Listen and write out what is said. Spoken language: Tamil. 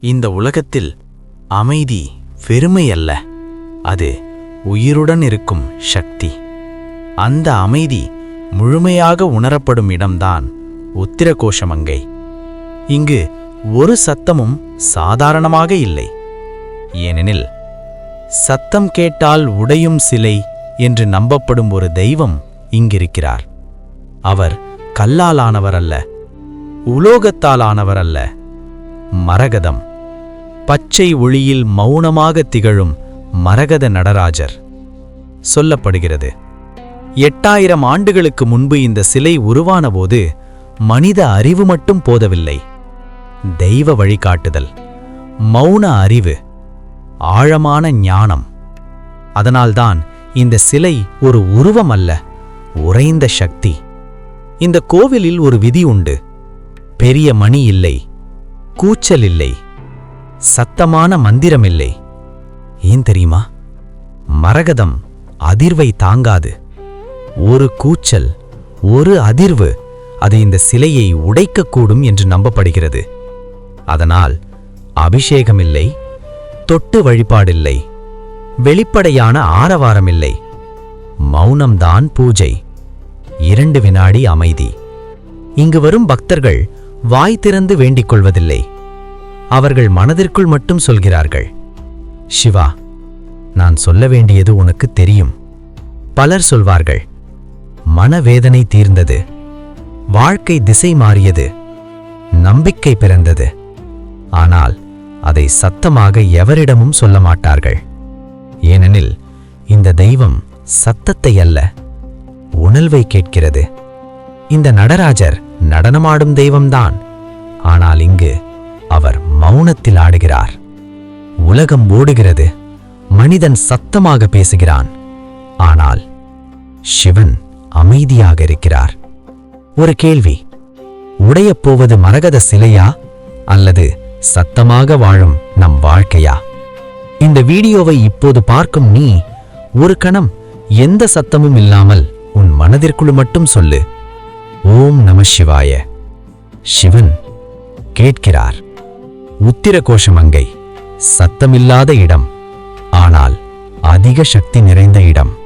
இந்த உலகத்தில் அமைதி வெறுமை அல்ல அது உயிருடன் இருக்கும் சக்தி. அந்த அமைதி முழுமையாக உணரப்படும் இடம்தான் உத்திரகோஷமங்கை. இங்கு ஒரு சத்தமும் சாதாரணமாக இல்லை. ஏனெனில் சத்தம் கேட்டால் உடையும் சிலை என்று நம்பப்படும் ஒரு தெய்வம் இங்கிருக்கிறார். அவர் கல்லாலானவர் அல்ல உலோகத்தாலானவர் அல்ல மரகதம். பச்சை ஒளியில் மௌனமாக திகழும் மரகத நடராஜர். சொல்லப்படுகிறது எட்டாயிரம் ஆண்டுகளுக்கு முன்பு இந்த சிலை உருவானபோது மனித அறிவு மட்டும் போதவில்லை. தெய்வ வழிகாட்டுதல் மௌன அறிவு ஆழமான ஞானம். அதனால்தான் இந்த சிலை ஒரு உருவம் அல்ல உறைந்த சக்தி. இந்த கோவிலில் ஒரு விதி உண்டு பெரிய மணி இல்லை கூச்சல் இல்லை சத்தமான மந்திரம் இல்லை ஏன் தெரியுமா? மரகதம் அதிர்வை தாங்காது. ஒரு கூச்சல் ஒரு அதிர்வு அது இந்த சிலையை உடைக்கக்கூடும் என்று நம்பப்படுகிறது. அதனால் அபிஷேகமில்லை தொட்டு வழிபாடில்லை வெளிப்படையான ஆரவாரமில்லை. மௌனம்தான் பூஜை. இரண்டு வினாடி அமைதி. இங்கு வரும் பக்தர்கள் வாய் திறந்து வேண்டிக் கொள்வதில்லை. அவர்கள் மனதிற்குள் மட்டும் சொல்கிறார்கள். சிவா நான் சொல்ல வேண்டியது உனக்கு தெரியும். பலர் சொல்வார்கள் மனவேதனை தீர்ந்தது. வாழ்க்கை திசை மாறியது. நம்பிக்கை பிறந்தது. ஆனால் அதை சத்தமாக எவரிடமும் சொல்ல மாட்டார்கள். ஏனெனில் இந்த தெய்வம் சத்தத்தை அல்ல உணல்வை கேட்கிறது. இந்த நடராஜர் நடனமாடும் தெய்வம்தான். ஆனால் இங்கு அவர் மௌனத்தில் ஆடுகிறார். உலகம் ஓடுகிறது. மனிதன் சத்தமாக பேசுகிறான். ஆனால் சிவன் அமைதியாக இருக்கிறார். ஒரு கேள்வி. உடையப் போவது மரகத சிலையா? அல்லது சத்தமாக வாழும் நம் வாழ்க்கையா? இந்த வீடியோவை இப்போது பார்க்கும் நீ ஒரு கணம் எந்த சத்தமும் இல்லாமல் உன் மனதிற்குள் மட்டும் சொல்லு. ஓம் நம சிவாய. சிவன் கேட்கிறார். உத்திர கோஷமங்கை சத்தமில்லாத இடம் ஆனால் அதிக சக்தி நிறைந்த இடம்.